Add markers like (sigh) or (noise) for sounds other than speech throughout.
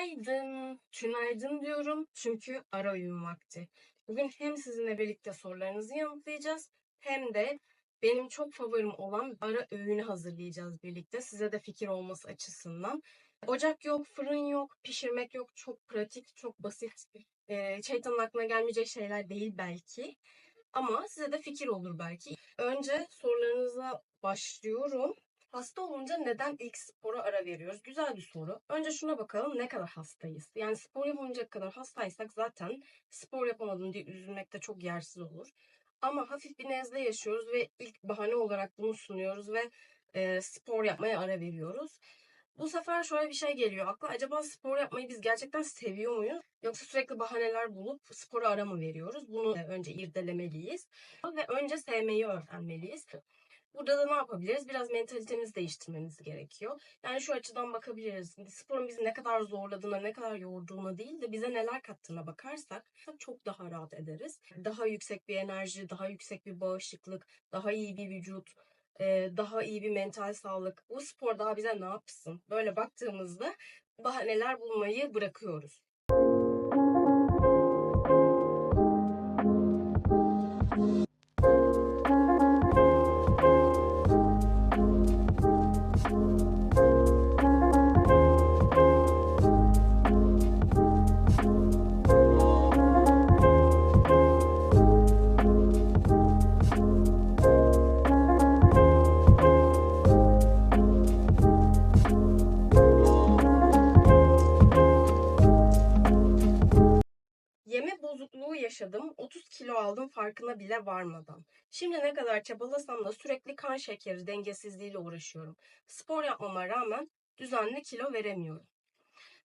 Tünaydın. Tünaydın diyorum çünkü ara öğün vakti. Bugün hem sizinle birlikte sorularınızı yanıtlayacağız hem de benim çok favorim olan ara öğünü hazırlayacağız birlikte. Size de fikir olması açısından. Ocak yok, fırın yok, pişirmek yok. Çok pratik, çok basit. Ee, şeytanın aklına gelmeyecek şeyler değil belki. Ama size de fikir olur belki. Önce sorularınıza başlıyorum. Hasta olunca neden ilk spora ara veriyoruz? Güzel bir soru. Önce şuna bakalım ne kadar hastayız? Yani spor yapamayacak kadar hastaysak zaten spor yapamadım diye üzülmek de çok yersiz olur. Ama hafif bir nezle yaşıyoruz ve ilk bahane olarak bunu sunuyoruz ve e, spor yapmaya ara veriyoruz. Bu sefer şöyle bir şey geliyor akla. Acaba spor yapmayı biz gerçekten seviyor muyuz? Yoksa sürekli bahaneler bulup spora ara mı veriyoruz? Bunu önce irdelemeliyiz. Ve önce sevmeyi öğrenmeliyiz. Burada da ne yapabiliriz? Biraz mentalitemizi değiştirmemiz gerekiyor. Yani şu açıdan bakabiliriz. Sporun bizi ne kadar zorladığına, ne kadar yorduğuna değil de bize neler kattığına bakarsak çok daha rahat ederiz. Daha yüksek bir enerji, daha yüksek bir bağışıklık, daha iyi bir vücut, e, daha iyi bir mental sağlık. Bu spor daha bize ne yapsın? Böyle baktığımızda bahaneler bulmayı bırakıyoruz. Bozukluğu yaşadım. 30 kilo aldım farkına bile varmadan. Şimdi ne kadar çabalasam da sürekli kan şekeri dengesizliğiyle uğraşıyorum. Spor yapmama rağmen düzenli kilo veremiyorum.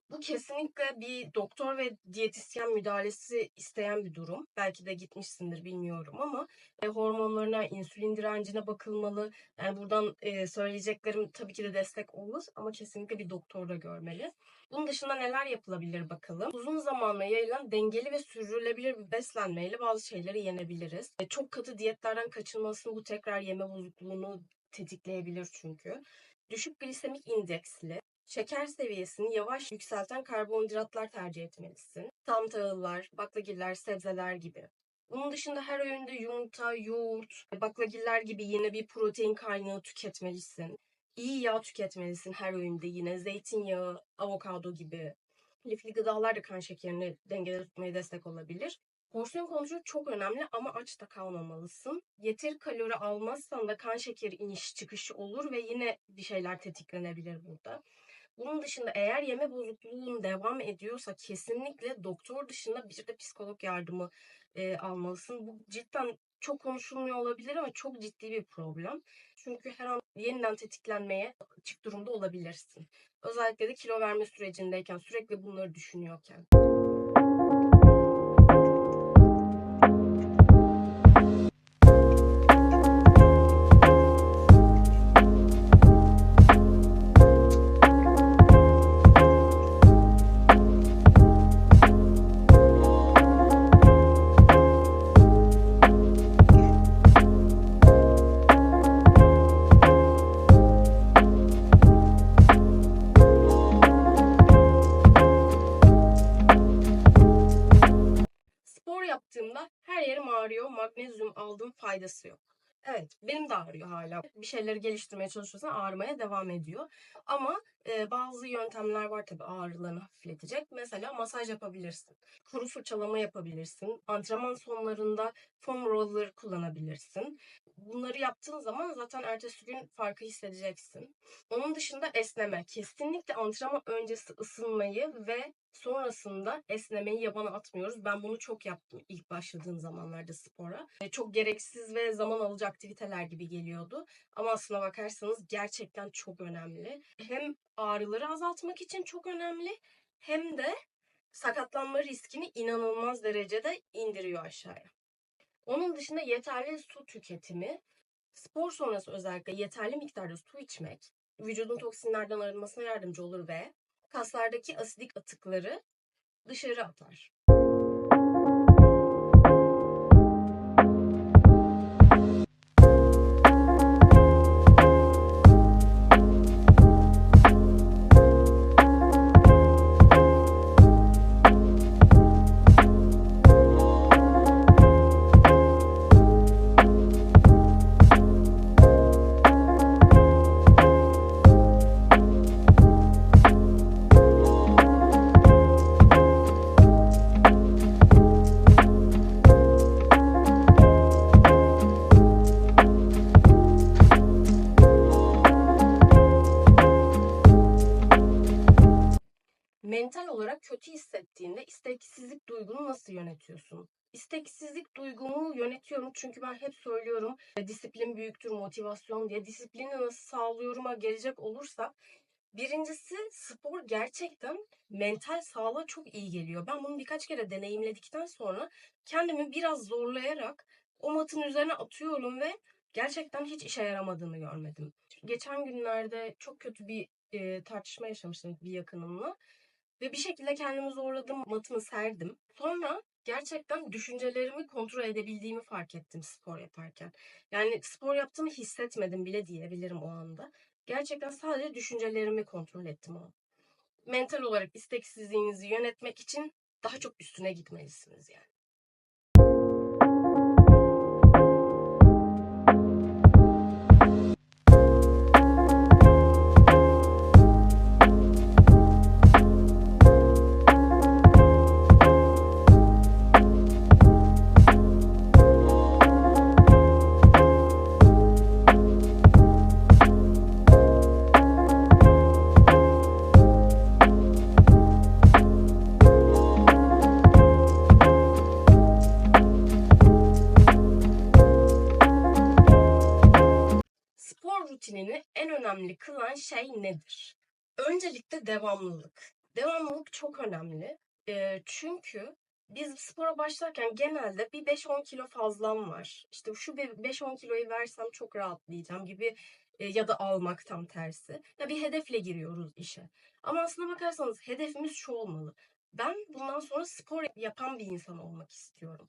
Bu kesinlikle bir doktor ve diyetisyen müdahalesi isteyen bir durum. Belki de gitmişsindir bilmiyorum ama e, hormonlarına, insülin direncine bakılmalı. Yani buradan e, söyleyeceklerim tabii ki de destek olur ama kesinlikle bir doktor da görmeli. Bunun dışında neler yapılabilir bakalım. Uzun zamanla yayılan dengeli ve sürdürülebilir bir beslenmeyle bazı şeyleri yenebiliriz. E, çok katı diyetlerden kaçınmasın bu tekrar yeme bozukluğunu tetikleyebilir çünkü. Düşük glisemik indeksli, şeker seviyesini yavaş yükselten karbonhidratlar tercih etmelisin. Tam tahıllar, baklagiller, sebzeler gibi. Bunun dışında her öğünde yumurta, yoğurt, baklagiller gibi yine bir protein kaynağı tüketmelisin. İyi yağ tüketmelisin her öğünde yine. Zeytinyağı, avokado gibi. Lifli gıdalar da kan şekerini dengede tutmaya destek olabilir. Porsiyon kontrolü çok önemli ama aç da kalmamalısın. Yeteri kalori almazsan da kan şekeri iniş çıkışı olur ve yine bir şeyler tetiklenebilir burada. Bunun dışında eğer yeme bozukluğun devam ediyorsa kesinlikle doktor dışında bir de psikolog yardımı e, almalısın. Bu cidden çok konuşulmuyor olabilir ama çok ciddi bir problem. Çünkü her an yeniden tetiklenmeye açık durumda olabilirsin. Özellikle de kilo verme sürecindeyken sürekli bunları düşünüyorken. Magnezyum aldım faydası yok. Evet benim de ağrıyor hala. Bir şeyleri geliştirmeye çalışıyorsan ağrımaya devam ediyor. Ama e, bazı yöntemler var tabii ağrılarını hafifletecek. Mesela masaj yapabilirsin. Kuru fırçalama yapabilirsin. Antrenman sonlarında foam roller kullanabilirsin. Bunları yaptığın zaman zaten ertesi gün farkı hissedeceksin. Onun dışında esneme. Kesinlikle antrenman öncesi ısınmayı ve sonrasında esnemeyi yabana atmıyoruz. Ben bunu çok yaptım ilk başladığım zamanlarda spora. E, Çok gereksiz ve zaman alıcı aktiviteler gibi geliyordu. Ama aslına bakarsanız gerçekten çok önemli. Hem ağrıları azaltmak için çok önemli hem de sakatlanma riskini inanılmaz derecede indiriyor aşağıya. Onun dışında yeterli su tüketimi, spor sonrası özellikle yeterli miktarda su içmek, vücudun toksinlerden arınmasına yardımcı olur ve kaslardaki asidik atıkları dışarı atar. Kötü hissettiğinde isteksizlik duygunu nasıl yönetiyorsun? İsteksizlik duygumu yönetiyorum çünkü ben hep söylüyorum e, disiplin büyüktür motivasyon diye. Disiplini nasıl sağlıyorum'a gelecek olursak birincisi spor gerçekten mental sağlığa çok iyi geliyor. Ben bunu birkaç kere deneyimledikten sonra kendimi biraz zorlayarak o matın üzerine atıyorum ve gerçekten hiç işe yaramadığını görmedim. Geçen günlerde çok kötü bir e, tartışma yaşamıştım bir yakınımla. Ve bir şekilde kendimi zorladım, matımı serdim. Sonra gerçekten düşüncelerimi kontrol edebildiğimi fark ettim spor yaparken. Yani spor yaptığımı hissetmedim bile diyebilirim o anda. Gerçekten sadece düşüncelerimi kontrol ettim o an. Mental olarak isteksizliğinizi yönetmek için daha çok üstüne gitmelisiniz yani. Önemli kılan şey nedir? Öncelikle devamlılık. Devamlılık çok önemli. Eee, çünkü biz spora başlarken genelde bir 5-10 kilo fazlam var. İşte şu bir 5-10 kiloyu versem çok rahatlayacağım gibi eee, ya da almak tam tersi. Ya bir hedefle giriyoruz işe. Ama aslına bakarsanız hedefimiz şu olmalı. Ben bundan sonra spor yapan bir insan olmak istiyorum.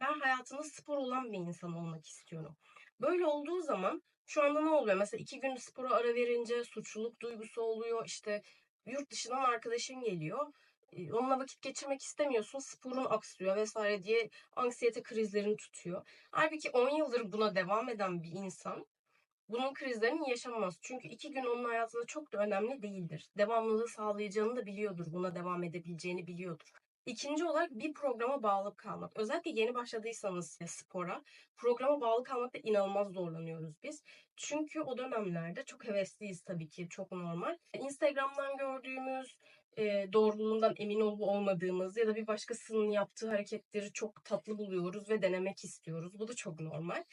Ben hayatında spor olan bir insan olmak istiyorum. Böyle olduğu zaman şu anda ne oluyor? Mesela iki gün spora ara verince suçluluk duygusu oluyor. İşte yurt dışından arkadaşın geliyor. Onunla vakit geçirmek istemiyorsun. Sporun aksıyor vesaire diye anksiyete krizlerini tutuyor. Halbuki 10 yıldır buna devam eden bir insan bunun krizlerini yaşamaz. Çünkü iki gün onun hayatında çok da önemli değildir. Devamlılığı sağlayacağını da biliyordur. Buna devam edebileceğini biliyordur. İkinci olarak bir programa bağlı kalmak. Özellikle yeni başladıysanız spora, programa bağlı kalmakta inanılmaz zorlanıyoruz biz. Çünkü o dönemlerde çok hevesliyiz tabii ki, çok normal. Instagram'dan gördüğümüz, e, doğruluğundan emin olup olmadığımız ya da bir başkasının yaptığı hareketleri çok tatlı buluyoruz ve denemek istiyoruz. Bu da çok normal.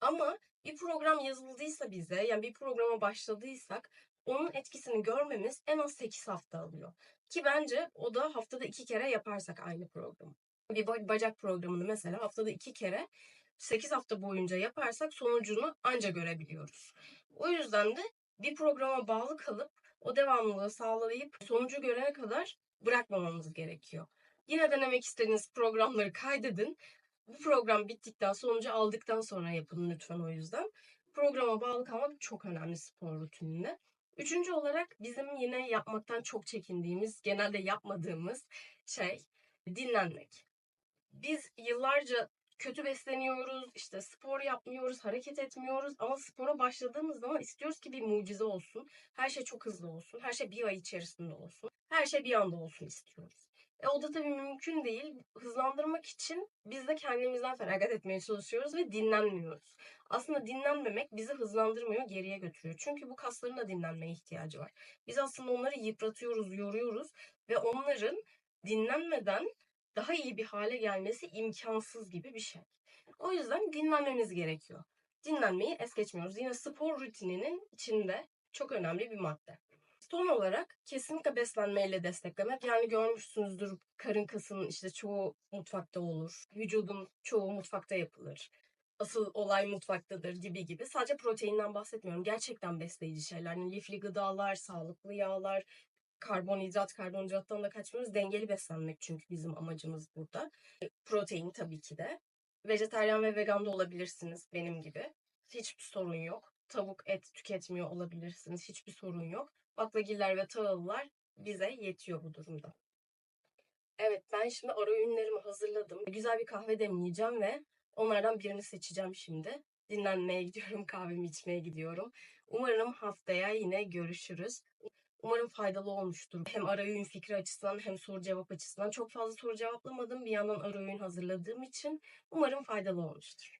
Ama bir program yazıldıysa bize, yani bir programa başladıysak onun etkisini görmemiz en az 8 hafta alıyor. Ki bence o da haftada iki kere yaparsak aynı programı. Bir ba- bacak programını mesela haftada iki kere 8 hafta boyunca yaparsak sonucunu anca görebiliyoruz. O yüzden de bir programa bağlı kalıp o devamlılığı sağlayıp sonucu görene kadar bırakmamamız gerekiyor. Yine denemek istediğiniz programları kaydedin. Bu program bittikten sonucu aldıktan sonra yapın lütfen o yüzden. Programa bağlı kalmak çok önemli spor rutininde. Üçüncü olarak bizim yine yapmaktan çok çekindiğimiz, genelde yapmadığımız şey dinlenmek. Biz yıllarca kötü besleniyoruz, işte spor yapmıyoruz, hareket etmiyoruz ama spora başladığımız zaman istiyoruz ki bir mucize olsun. Her şey çok hızlı olsun, her şey bir ay içerisinde olsun, her şey bir anda olsun istiyoruz. E o da tabii mümkün değil. Hızlandırmak için biz de kendimizden feragat etmeye çalışıyoruz ve dinlenmiyoruz. Aslında dinlenmemek bizi hızlandırmıyor, geriye götürüyor. Çünkü bu kasların da dinlenmeye ihtiyacı var. Biz aslında onları yıpratıyoruz, yoruyoruz ve onların dinlenmeden daha iyi bir hale gelmesi imkansız gibi bir şey. O yüzden dinlenmemiz gerekiyor. Dinlenmeyi es geçmiyoruz. Yine spor rutininin içinde çok önemli bir madde. Son olarak kesinlikle beslenmeyle desteklemek. Yani görmüşsünüzdür karın kasının işte çoğu mutfakta olur. Vücudun çoğu mutfakta yapılır. Asıl olay mutfaktadır gibi gibi. Sadece proteinden bahsetmiyorum. Gerçekten besleyici şeyler. Yani lifli gıdalar, sağlıklı yağlar, karbonhidrat, karbonhidrattan da kaçmıyoruz. Dengeli beslenmek çünkü bizim amacımız burada. Protein tabii ki de. Vejetaryen ve vegan da olabilirsiniz benim gibi. Hiçbir sorun yok. Tavuk, et tüketmiyor olabilirsiniz. Hiçbir sorun yok. Baklagiller ve tahıllar bize yetiyor bu durumda. Evet ben şimdi ara öğünlerimi hazırladım. Güzel bir kahve demleyeceğim ve onlardan birini seçeceğim şimdi. Dinlenmeye gidiyorum, (laughs) kahvemi içmeye gidiyorum. Umarım haftaya yine görüşürüz. Umarım faydalı olmuştur. Hem ara öğün fikri açısından hem soru cevap açısından. Çok fazla soru cevaplamadım. Bir yandan ara öğün hazırladığım için umarım faydalı olmuştur.